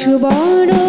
সুবর্ণ